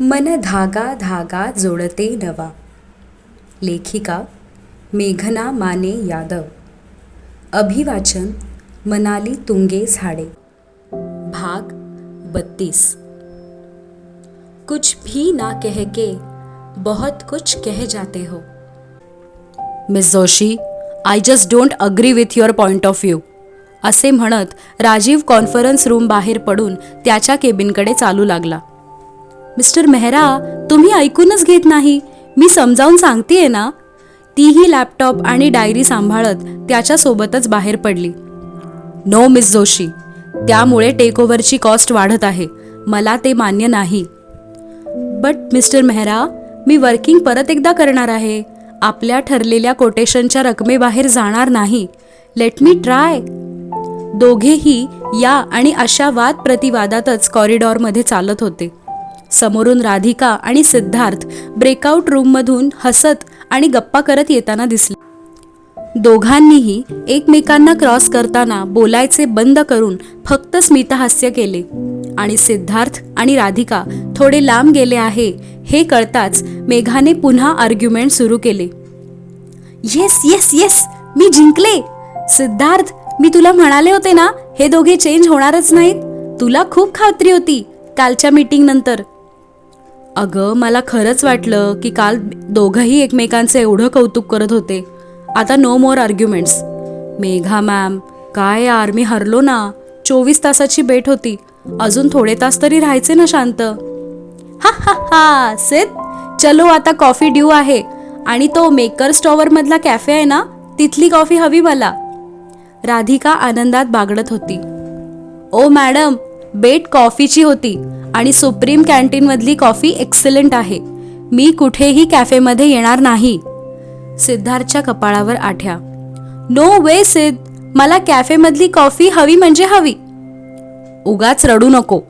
मन धागा धागा जोडते नवा. लेखिका मेघना माने यादव. अभिवाचन मनाली तुंगे झाडे. भाग बत्तीस. कुछ भी ना कह के बहुत कुछ कह जाते हो. Miss Joshi I just don't agree with your point of view असे म्हणत राजीव कॉन्फरन्स रूम बाहेर पडून त्याच्या केबिनकडे चालू लागला. मिस्टर मेहरा तुम्ही ऐकूनच घेत नाही. मी समजावून सांगतेय ना? तीही लॅपटॉप आणि डायरी सांभाळत त्याच्यासोबतच बाहेर पडली. No miss Joshi. त्यामुळे टेकओव्हरची कॉस्ट वाढत आहे. मला ते मान्य नाही. बट मिस्टर मेहरा मी वर्किंग परत एकदा करणार आहे. आपल्या ठरलेल्या कोटेशनच्या रकमेबाहेर जाणार नाही. लेट मी ट्राय दोघेही या आणि अशा वाद प्रतिवादातच कॉरिडॉरमध्ये चालत होते. समोरून राधिका आणि सिद्धार्थ ब्रेकआउट रूममधून हसत आणि गप्पा करत येताना दिसले. दोघांनीही एकमेकांना क्रॉस करताना बोलायचे बंद करून फक्त स्मितहास्य केले. आणि सिद्धार्थ आणि राधिका थोडे लांब गेले आहे हे कळताच मेघाने पुन्हा आर्ग्युमेंट सुरू केले. येस येस येस मी जिंकले. सिद्धार्थ मी तुला म्हणाले होते ना हे दोघे चेंज होणारच नाहीत. तुला खूप खात्री होती कालच्या मीटिंग नंतर. अगं मला खरंच वाटलं की काल दोघंही एकमेकांचे एवढं कौतुक करत होते. आता no more arguments Megha ma'am काय यार मी हरलो ना. चोवीस तासाची बेट होती. अजून थोडे तास तरी राहायचे ना शांत. हा हा हा सेत चलो आता कॉफी ड्यू आहे. आणि तो मेकर स्टॉवरमधला कॅफे आहे ना तिथली कॉफी हवी मला. राधिका आनंदात बागडत होती. ओ मॅडम बेट कॉफीची होती. आणि सुप्रीम कॅन्टीनमधली कॉफी एक्सलंट आहे. मी कुठेही कॅफेमध्ये येणार नाही. सिद्धार्थच्या कपाळावर आठ्या. नो वे सिद्ध. मला कॅफेमधली कॉफी हवी म्हणजे हवी. उगाच रडू नको.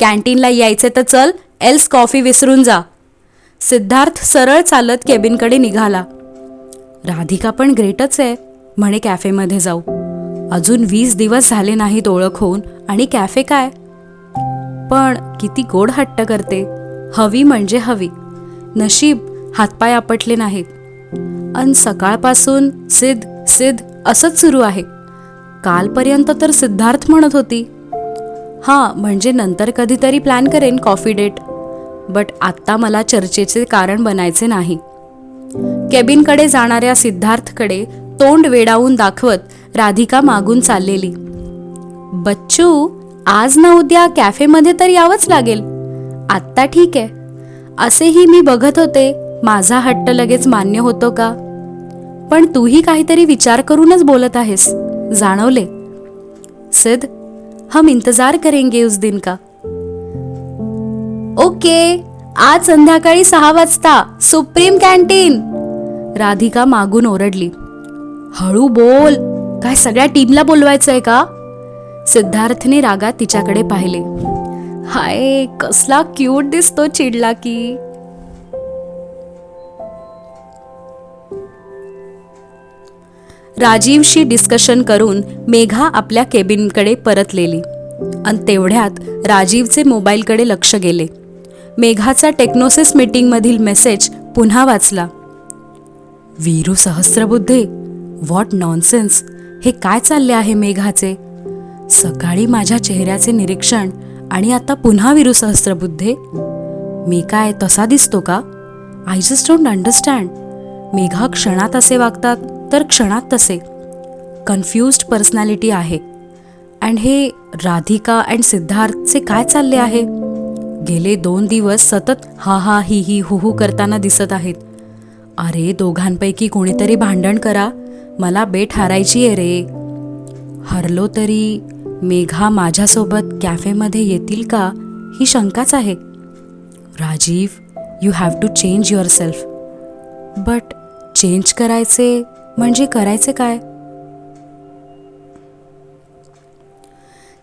कॅन्टीनला यायचे तर चल एल्स कॉफी विसरून जा. सिद्धार्थ सरळ चालत केबिनकडे निघाला. राधिका पण ग्रेटच आहे म्हणे कॅफेमध्ये जाऊ. अजून वीस दिवस झाले नाहीत ओळख होऊन. आणि कॅफे काय? पण किती गोड हट्ट करते. हवी म्हणजे हवी. नशीब हातपाय आपटले नाहीत. अन सकाळपासून सिद्ध सिद्ध असंच सुरू आहे. कालपर्यंत तर सिद्धार्थ म्हणत होती. हां म्हणजे नंतर कधीतरी प्लॅन करेन कॉफी डेट बट आत्ता मला चर्चेचे कारण बनायचे नाही. केबिनकडे जाणाऱ्या सिद्धार्थकडे तोंड वेडावून दाखवत राधिका मागून चाललेली. बच्चू आज ना उद्या कॅफेमध्ये तर यावंच लागेल. आत्ता ठीक आहे. असेही मी बघत होते माझा हट्ट लगेच मान्य होतो का? पण तूही काहीतरी विचार करूनच बोलत आहेस जाणवले. सिद्ध हम इंतजार करेंगे उस दिन का? ओके आज संध्याकाळी सहा वाजता सुप्रीम कॅन्टीन! राधिका मागून ओरडली. हळू बोल काय सगळ्या टीमला बोलवायचंय का? सिद्धार्थने रागात तिच्याकडे पाहिले. हाय कसला क्यूट दिसतो चिडला की. राजीवशी डिस्कशन करून मेघा आपल्या केबिनकडे परतलेली आणि तेवढ्यात राजीवचे मोबाईलकडे लक्ष गेले. मेघाचा टेक्नोसिस मीटिंगमधील मेसेज पुन्हा वाचला. वीरू सहस्रबुद्धे व्हॉट नॉनसेन्स हे काय चालले आहे मेघाचे? सकाळी माझ्या चेहऱ्याचे निरीक्षण आणि आता पुन्हा वीरू सहस्त्रबुद्धे मी काय तसा दिसतो का? I just don't understand Megha क्षणात असे वागतात तर क्षणात तसे. कन्फ्युज्ड पर्सनॅलिटी आहे. अँड हे राधिका अँड सिद्धार्थचे काय चालले आहे? गेले दोन दिवस सतत हा हा ही ही हु हु करताना दिसत आहेत. अरे दोघांपैकी कोणीतरी भांडण करा. मला बेट हारायची आहे रे. हरलो तरी मेघा माझ्यासोबत कॅफेमध्ये येतील का ही शंकाच आहे. Rajeev you have to change yourself but change करायचे म्हणजे करायचे काय?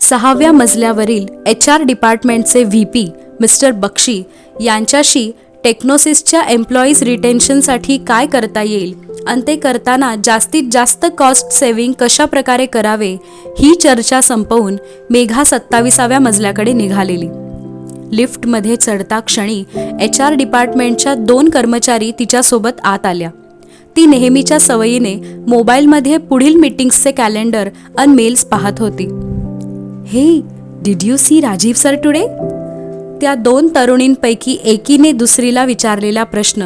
सहाव्या मजल्यावरील एच आर डिपार्टमेंटचे व्ही पी मिस्टर बक्षी यांच्याशी टेक्नोसिसच्या एम्प्लॉईज रिटेन्शनसाठी काय करता येईल? आणि ते करताना जास्तीत जास्त कॉस्ट सेव्हिंग कशा प्रकारे करावे? ही चर्चा संपवून मेघा सत्ताविसाव्या मजल्याकडे निघालेली. लिफ्टमध्ये चढता क्षणी एच आर डिपार्टमेंटच्या दोन कर्मचारी तिच्यासोबत आत आल्या. ती नेहमीच्या सवयीने मोबाईलमध्ये पुढील मीटिंग्सचे कॅलेंडर अन मेल्स पाहत होती. हे did you see Rajeev sir today त्या दोन तरुणींपैकी एकीने दुसरीला विचारलेला प्रश्न.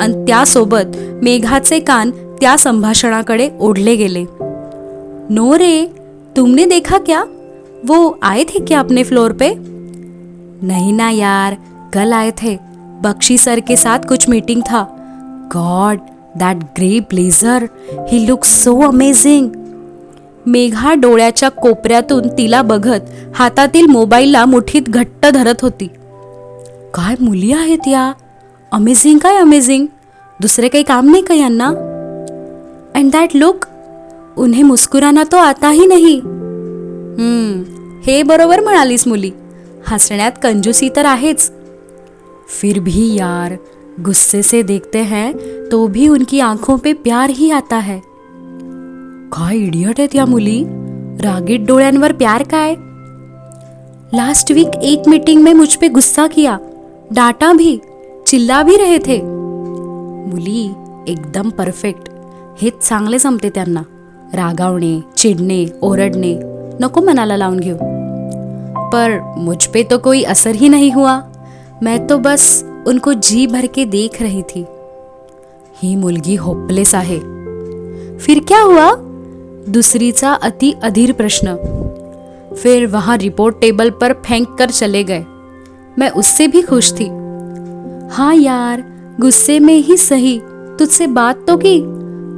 आणि त्यासोबत मेघाचे कान त्या संभाषणाकडे ओढले गेले. नो रे तुमने देखा क्या? वो आए थे क्या अपने फ्लोर पे? नहीं ना यार कल आए थे। बख्शी सर के साथ कुछ मीटिंग था। God that grey blazer he look so amazing Megha डोळ्याच्या कोपऱ्यातून तिला बघत हातातील मोबाईलला मुठीत घट्ट धरत होती. काय मुली आहेत या? अमेझिंग काय अमेझिंग दुसरे काही काम नाही का यांना? अँड दॅट लुक उन्हें मुस्कुराना तो आताही नाही. हम्म, हे बरोबर म्हणालीस मुली. हसण्यात कंजूसी तर आहेच. फिर भी यार गुस्से से देखते हैं तो भी उनकी आंखों पे प्यार ही आता है. काय इडियट आहेत या मुली? रागीट डोळ्यांवर प्यार काय? लास्ट वीक एक मीटिंग में मुझ पे गुस्सा किया। डांटा भी, चिल्ला भी रहे थे। मुली, एकदम परफेक्ट हेच चांगले जमते त्यांना। रागावणे, चिडणे, ओरडणे, नको मनाला लावून घेऊ। पर मुझ पे तो कोई असर ही नहीं हुआ। मैं तो बस उनको जी भर के देख रही थी। ही मुलगी होपलेस आहे। फिर क्या हुआ? दूसरीचा अति अधीर प्रश्न. फिर वहां रिपोर्ट टेबल पर फेंक कर चले गए. मैं उससे भी खुश थी. हाँ यार गुस्से में ही सही. तुझसे बात तो की.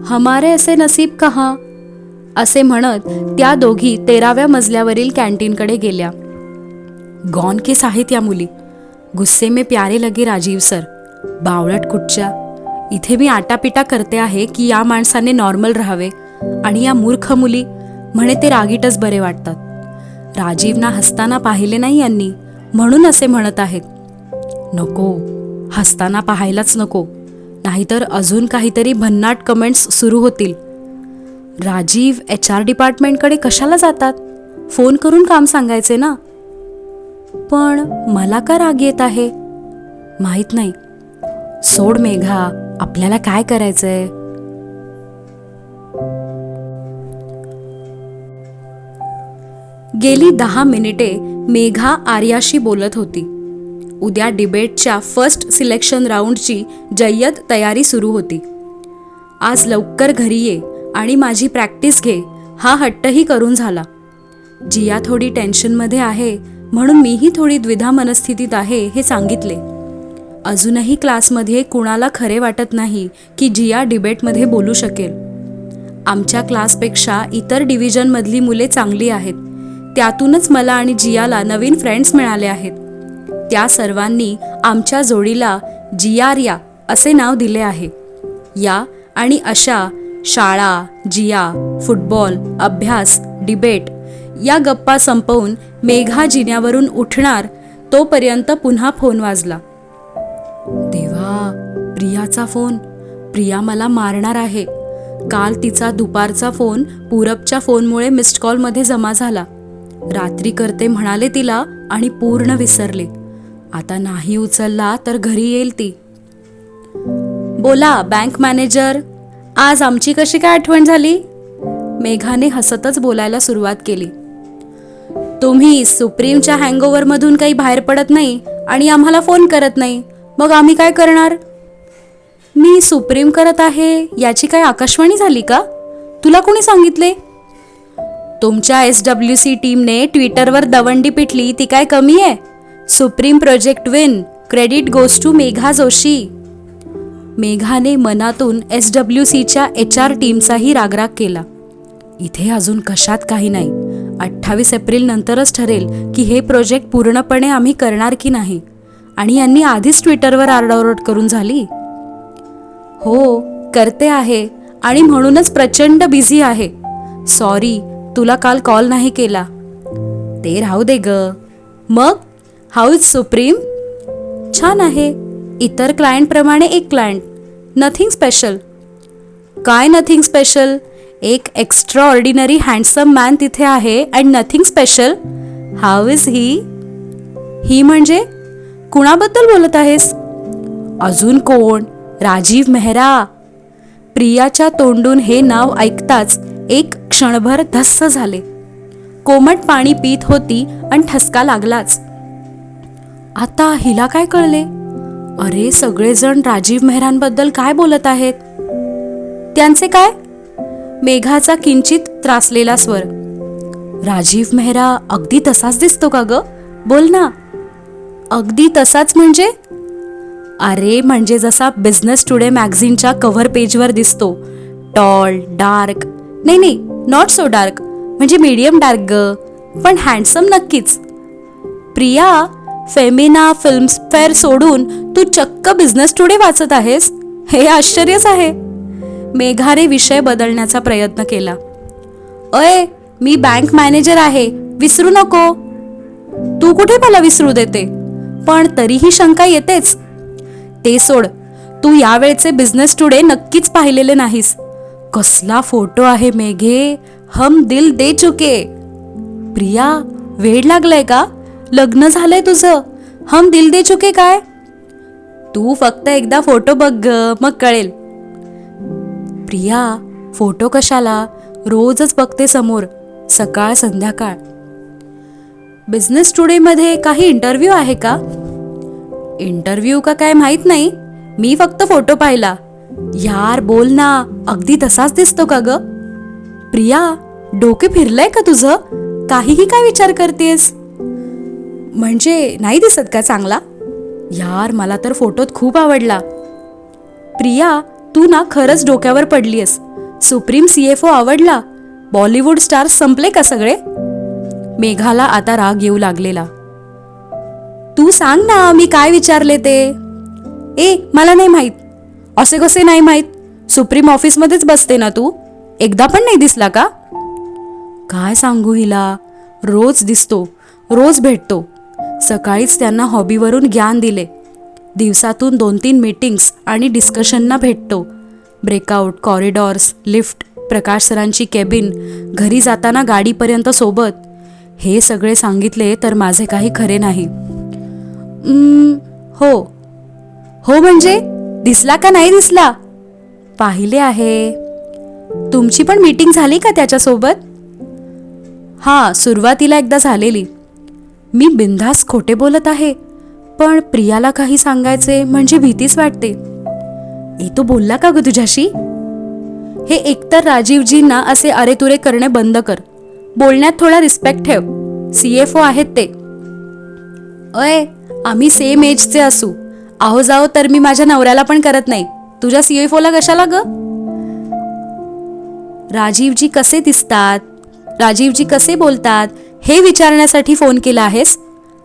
हमारे असे नसीब कहाँ? असे म्हणत त्या दोघी तेराव्या मजल्यावरील कॅन्टीनकडे गेल्या. गॉन केस आहेत या मुली. गुस्से में प्यारे लगे राजीव सर. बावळट कुठच्या? इथे मी आटापिटा करते आहे की या माणसाने नॉर्मल राहावे. आणि या मूर्ख मुली म्हणे ते रागीटच बरे वाटतात. राजीवना हसताना पाहिले नाही यांनी म्हणून असे म्हणत आहेत. नको हसताना पाहायलाच नको. नाहीतर अजून काहीतरी भन्नाट कमेंट्स सुरू होतील. राजीव एच आर डिपार्टमेंटकडे कशाला जातात? फोन करून काम सांगायचे ना? पण मला का राग येत आहे? माहीत नाही. सोड मेघा आपल्याला काय करायचंय? गेली दहा मिनिटे मेघा आर्याशी बोलत होती. उद्या डिबेटच्या फर्स्ट सिलेक्शन राऊंडची जय्यत तयारी सुरू होती. आज लवकर घरी ये आणि माझी प्रॅक्टिस घे हा हट्टही करून झाला. जिया थोडी टेन्शनमध्ये आहे म्हणून मीही थोडी द्विधा मनस्थितीत आहे हे सांगितले. अजूनही क्लासमध्ये कुणाला खरे वाटत नाही की जिया डिबेटमध्ये बोलू शकेल. आमच्या क्लासपेक्षा इतर डिव्हिजनमधली मुले चांगली आहेत. त्यातूनच मला आणि जियाला नवीन फ्रेंड्स मिळाले आहेत. त्या सर्वांनी आमच्या जोडीला जियारिया असे नाव दिले आहे. या आणि अशा शाळा जिया फुटबॉल अभ्यास डिबेट या गप्पा संपवून मेघा जिन्यावरून उठणार तोपर्यंत पुन्हा फोन वाजला. देवा प्रियाचा फोन. प्रिया मला मारणार आहे. काल तिचा दुपारचा फोन पूरबच्या फोनमुळे मिस्ड कॉलमध्ये जमा झाला. रात्री करते म्हणाले तिला आणि पूर्ण विसरले. आता नाही उचलला तर घरी येईल ती. बोला बँक मॅनेजर आज आमची कशी काय आठवण झाली? मेघाने हसतच बोलायला सुरुवात केली. तुम्ही सुप्रीमच्या हँगओव्हरमधून काही बाहेर पडत नाही आणि आम्हाला फोन करत नाही. मग आम्ही काय करणार? मी सुप्रीम करत आहे याची काय आकाशवाणी झाली का? तुला कोणी सांगितले? तुमच्या एस डब्ल्यू सी टीमने ट्विटरवर दवंडी पिटली ती काय कमी आहे? Supreme project win credit goes to Megha Joshi. मेघाने मनातून एस डब्ल्यू सीच्या एच आर टीमचाही रागराग केला. इथे अजून कशात काही नाही. अठ्ठावीस एप्रिल नंतरच ठरेल की हे प्रोजेक्ट पूर्णपणे आम्ही करणार की नाही. आणि यांनी आधीच ट्विटरवर आरडाओरड करून झाली? हो करते आहे. आणि म्हणूनच प्रचंड बिझी आहे. सॉरी तुला काल कॉल नाही केला. ते राहू दे ग. मग? हाऊ इज सुप्रीम छान आहे. इतर क्लायंटप्रमाणे एक क्लायंट नथिंग स्पेशल काय नथिंग स्पेशल एक एक्स्ट्रा ऑर्डिनरी हँडसम मॅन तिथे आहे and nothing special how is he ही म्हणजे? कुणाबद्दल बोलत आहेस? अजून कोण? राजीव मेहरा. प्रियाच्या तोंडून हे नाव ऐकताच एक क्षणभर धस्स झाले. कोमट पाणी पीत होती आणि ठसका लागलाच. आता हिला काय कळले? अरे सगळेजण राजीव मेहरांबद्दल काय बोलत आहेत? त्यांचे काय? मेघाचा किंचित त्रासलेला स्वर. राजीव मेहरा अगदी तसाच दिसतो का ग? बोल ना. अगदी तसाच म्हणजे? अरे म्हणजे जसा बिझनेस टुडे मॅगझिनच्या कव्हर पेजवर दिसतो. टॉल डार्क नाही नाही नॉट सो डार्क म्हणजे मीडियम डार्क ग. पण हँडसम नक्कीच. प्रिया फेमिना फिल्म्सफेअर सोडून तू चक्क बिझनेस टुडे वाचत आहेस? हे आश्चर्यच आहे. मेघाने विषय बदलण्याचा प्रयत्न केला. अय मी बँक मॅनेजर आहे. विसरू नको. तू कुठे मला विसरू देते? पण तरीही शंका येतेच. ते सोड. तू यावेळचे बिझनेस टुडे नक्कीच पाहिलेले नाहीस. कसला फोटो आहे मेघे? हम दिल दे चुके. प्रिया वेळ लागलाय का? लग्न झालंय तुझं. हम दिल दे चुके काय? तू फक्त एकदा फोटो बघ ग, मग कळेल. प्रिया फोटो कशाला? रोजच बघते समोर सकाळ संध्याकाळ. बिझनेस टुडेमध्ये काही इंटरव्ह्यू आहे का? इंटरव्ह्यू का काय माहीत नाही. मी फक्त फोटो पाहिला. यार बोल ना अगदी तसाच दिसतो का ग? प्रिया डोके फिरलंय का तुझं? काहीही काय विचार करतेस? म्हणजे नाही दिसत का चांगला? यार मला तर फोटोत खूप आवडला. प्रिया तू ना खरंच डोक्यावर पडलीयस. सुप्रीम सीएफओ आवडला. बॉलिवूड स्टार्स संपले का सगळे? मेघाला आता राग येऊ लागलेला. तू सांग ना मी काय विचारले ते? ए मला नाही माहीत. असे कसे नाही माहीत? सुप्रीम ऑफिसमध्येच बसते ना तू? एकदा पण नाही दिसला का? काय सांगू हिला? रोज दिसतो रोज भेटतो. सकाळीच त्यांना हॉबीवरून ज्ञान दिले. दिवसातून दोन तीन मीटिंग्स आणि डिस्कशनना भेटतो. ब्रेकआउट कॉरिडॉर्स लिफ्ट प्रकाश सरांची केबिन घरी जाताना गाडीपर्यंत सोबत. हे सगळे सांगितले तर माझे काही खरे नाही. हो. हो म्हणजे? दिसला का नाही दिसला? पाहिले आहे. तुमची पण मीटिंग झाली का त्याच्यासोबत? हां सुरुवातीला एकदा झालेली. मी बिंधास खोटे बोलत आहे पण प्रियाला काही सांगायचे म्हणजे भीतीच वाटते. ए तो बोलला का ग तुझ्याशी? हे एकतर राजीवजींना असे अरेतुरे करणे बंद कर. बोलण्यात थोडा रिस्पेक्ट ठेव. सी एफ ओ आहेत ते. अय आम्ही सेम एजचे असू. आहो जाओ तर मी माझ्या नवऱ्याला पण करत नाही. तुझ्या सीएफओला कशाला ग? राजीवजी कसे दिसतात? राजीवजी कसे बोलतात? हे विचारण्यासाठी फोन केला आहेस?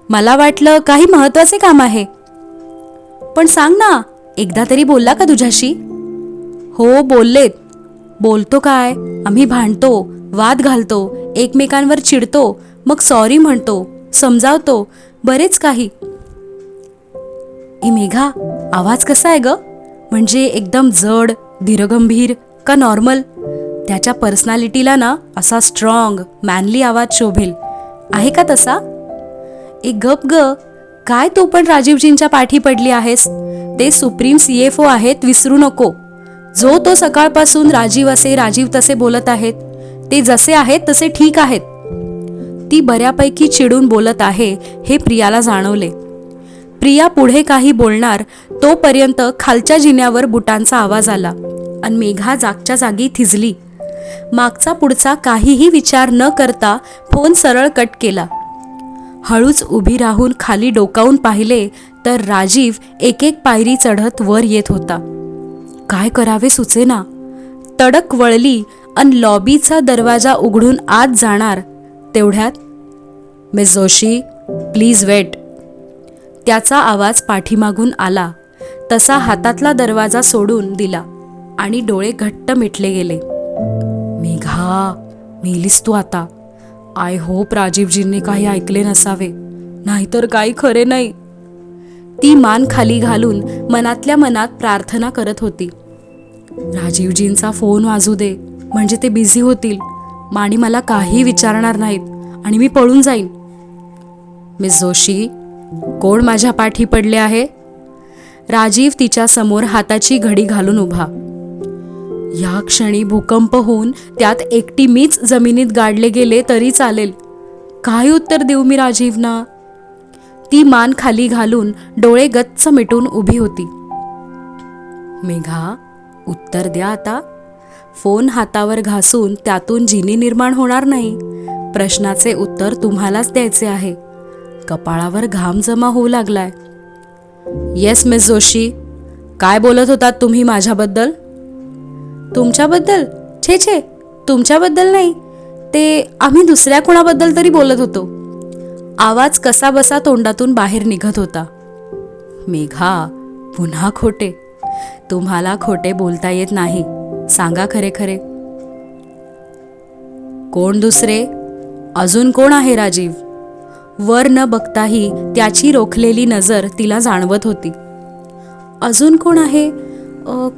मला वाटलं काही महत्त्वाचे काम आहे. पण सांग ना एकदा तरी बोलला का तुझ्याशी? हो बोललेत. बोलतो काय? आम्ही भांडतो वाद घालतो एकमेकांवर चिडतो मग सॉरी म्हणतो समजावतो बरेच काही. ए मेघा आवाज कसा आहे ग? म्हणजे एकदम जड धीरगंभीर का नॉर्मल? त्याच्या पर्सनॅलिटीला ना असा स्ट्रॉंग मॅनली आवाज शोभेल. आहे का तसा? ए गप ग काय तू पण राजीवजींच्या पाठी पडली आहेस? ते सुप्रीम सी एफ ओ आहेत विसरू नको. जो तो सकाळपासून राजीव असे राजीव तसे बोलत आहेत ते जसे आहेत तसे ठीक आहेत. ती बऱ्यापैकी चिडून बोलत आहे हे प्रियाला जाणवले. प्रिया पुढे काही बोलणार तोपर्यंत खालच्या जिन्यावर बुटांचा आवाज आला आणि मेघा जागच्या जागी थिजली. मागचा पुढचा काहीही विचार न करता फोन सरळ कट केला. हळूच उभी राहून खाली डोकावून पाहिले तर राजीव एक एक पायरी चढत वर येत होता. काय करावे सुचेना? तडक वळली अन लॉबीचा दरवाजा उघडून आत जाणार तेवढ्यात. Miss Joshi please wait. त्याचा आवाज पाठीमागून आला. तसा हातातला दरवाजा सोडून दिला आणि डोळे घट्ट मिटले गेले. मेघा मेलीस तू आता. आय होप राजीवजींनी काही ऐकले नसावे. नाहीतर काही खरे नाही. ती मान खाली घालून मनातल्या मनात प्रार्थना करत होती. राजीवजींचा फोन वाजू दे. म्हणजे ते बिझी होतील. आणि मला काही विचारणार नाहीत आणि मी पळून जाईन. मिस जोशी कोण माझ्या पाठी पडले आहे? राजीव तिच्या समोर हाताची घडी घालून उभा. या क्षणी भूकंप होऊन त्यात एकटी मीच जमिनीत गाडले गेले तरी चालेल. काय उत्तर देऊ मी राजीवना? ती मान खाली घालून डोळे गच्च मिटून उभी होती. मेघा उत्तर द्या आता. फोन हातावर घासून त्यातून जिनी निर्माण होणार नाही. प्रश्नाचे उत्तर तुम्हालाच द्यायचे आहे. कपाळावर घाम जमा होऊ लागलाय. येस मिस जोशी काय बोलत होतात तुम्ही माझ्याबद्दल? तुमच्याबद्दल? छे छे. तुमच्याबद्दल नाही. ते आम्ही दुसऱ्या कोणाबद्दल तरी बोलत होतो. आवाज कसा बसा तोंडातून बाहेर निघत होता. मेघा पुन्हा खोटे. तुम्हाला खोटे बोलता येत नाही. सांगा खरे खरे. कोण दुसरे? अजून कोण आहे राजीव? वर न बघताही त्याची रोखलेली नजर तिला जाणवत होती. अजून कोण आहे?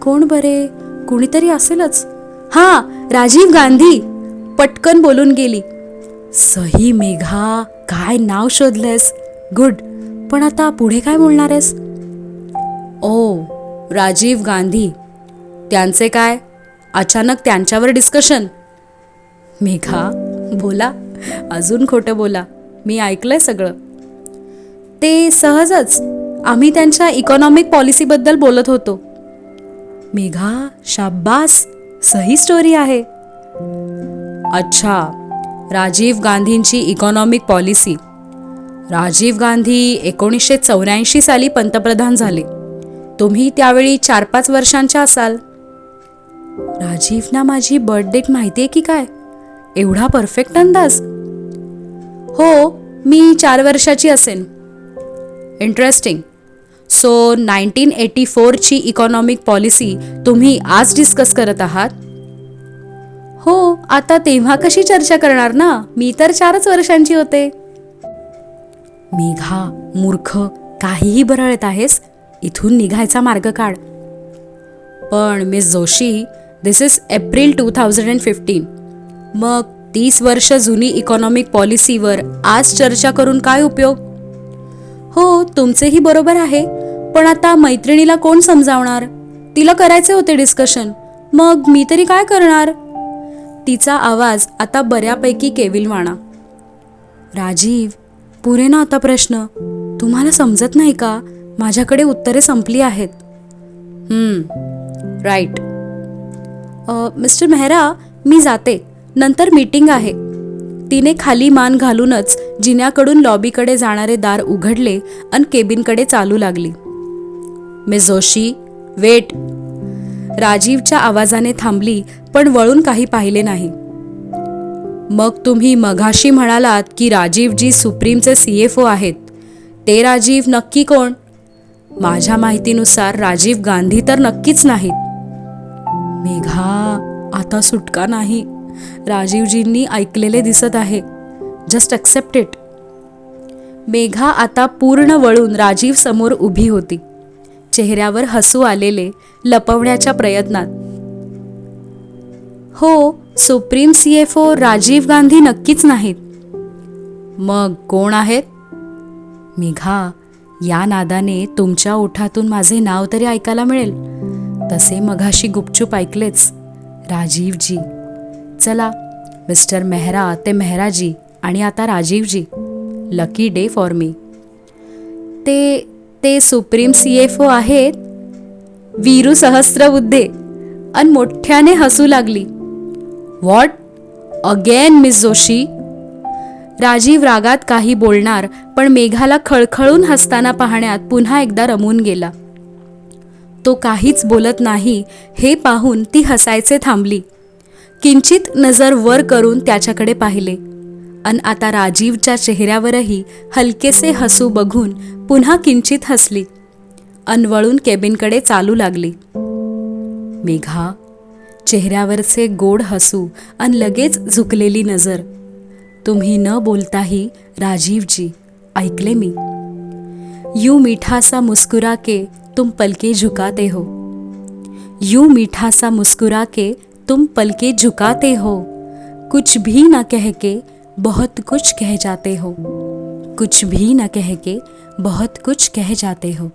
कोण बरे? कुणीतरी असेलच. हा राजीव गांधी. पटकन बोलून गेली. सही मेघा काय नाव शोधलंयस? गुड पण आता पुढे काय बोलणार आहेस ओ राजीव गांधी. त्यांचे काय? अचानक त्यांच्यावर डिस्कशन मेघा बोला. अजून खोटं बोला. मी ऐकलंय सगळं. ते सहजच आम्ही त्यांच्या इकॉनॉमिक पॉलिसीबद्दल बोलत होतो. मेघा शाब्बास सही स्टोरी आहे. अच्छा राजीव गांधींची इकॉनॉमिक पॉलिसी राजीव गांधी एकोणीसशे चौऱ्याऐंशी साली पंतप्रधान झाले. तुम्ही त्यावेळी चार पाच वर्षांच्या असाल. राजीवना माझी बर्थडेट माहिती आहे की काय? एवढा परफेक्ट अंदाज. हो मी चार वर्षाची असेन. इंटरेस्टिंग सो नाईन्टीन एटी फोरची इकॉनॉमिक पॉलिसी तुम्ही आज डिस्कस करत आहात? हो आता तेव्हा कशी चर्चा करणार ना? मी तर चारच वर्षांची होते. मेघा मूर्ख काहीही बरळत आहेस इथून निघायचा मार्ग काढ. पण miss Joshi this is April two thousand and fifteen मग तीस वर्ष जुनी इकॉनॉमिक पॉलिसीवर आज चर्चा करून काय उपयोग? हो तुमचेही बरोबर आहे. पण आता मैत्रिणीला कोण समजावणार? तिला करायचे होते डिस्कशन मग मी तरी काय करणार? तिचा आवाज आता बऱ्यापैकी केविलवाणा. राजीव पुरे ना आता प्रश्न. तुम्हाला समजत नाही का? माझ्याकडे उत्तरे संपली आहेत. राईट मिस्टर मेहरा मी जाते. नंतर मीटिंग आहे. तिने खाली मान घालूनच जिन्याकडून लॉबीकडे जाणारे दार उघडले आणि केबिनकडे चालू लागली. Miss Joshi wait. राजीवच्या आवाजाने थांबली पण वळून काही पाहिले नाही. मग तुम्ही मघाशी म्हणालात की राजीवजी सुप्रीमचे सी एफ ओ आहेत. ते राजीव नक्की कोण? माझ्या माहितीनुसार राजीव गांधी तर नक्कीच नाहीत. मेघा आता सुटका नाही. राजीवजींनी ऐकलेले दिसत आहे. जस्ट ॲक्सेप्ट इट मेघा आता पूर्ण वळून राजीव समोर उभी होती. चेहऱ्यावर हसू आलेले लपवण्याच्या प्रयत्नात. हो supreme C F O Rajeev Gandhi नक्कीच नाहीत. मग कोण आहेत? मेघा या नादाने तुमच्या ओठातून माझे नाव तरी ऐकायला मिळेल. तसे मघाशी गुपचूप ऐकलेच राजीवजी. चला मिस्टर मेहरा ते मेहराजी आणि आता राजीवजी. लकी डे फॉर मी ते ते सुप्रीम सी एफ ओ आहेत? वीरू सहस्रबुद्धे अन मोठ्याने हसू लागली. What again miss Joshi Rajeev रागात काही बोलणार पण मेघाला खळखळून हसताना पाहण्यात पुन्हा एकदा रमून गेला. तो काहीच बोलत नाही हे पाहून ती हसायचे थांबली. किंचित नजर वर करून त्याच्याकडे पाहिले. अन आता राजीवच्या चेहऱ्यावरही हलकेसे हसू बघून पुन्हा किंचित हसली. अनवळून केबिनकडे चालू लागली. मेघा चेहऱ्यावरचे गोड हसू अन लगेच झुकलेली नजर. तुम्ही न बोलताही राजीवजी ऐकले मी. यू मिठासा मुस्कुरा के तुम पलके झुकाते हो. यू मिठासा मुस्कुरा के तुम पलके झुकाते हो। कुछ भी ना कह के बहुत कुछ कह जाते हो। कुछ भी ना कह के बहुत कुछ कह जाते हो।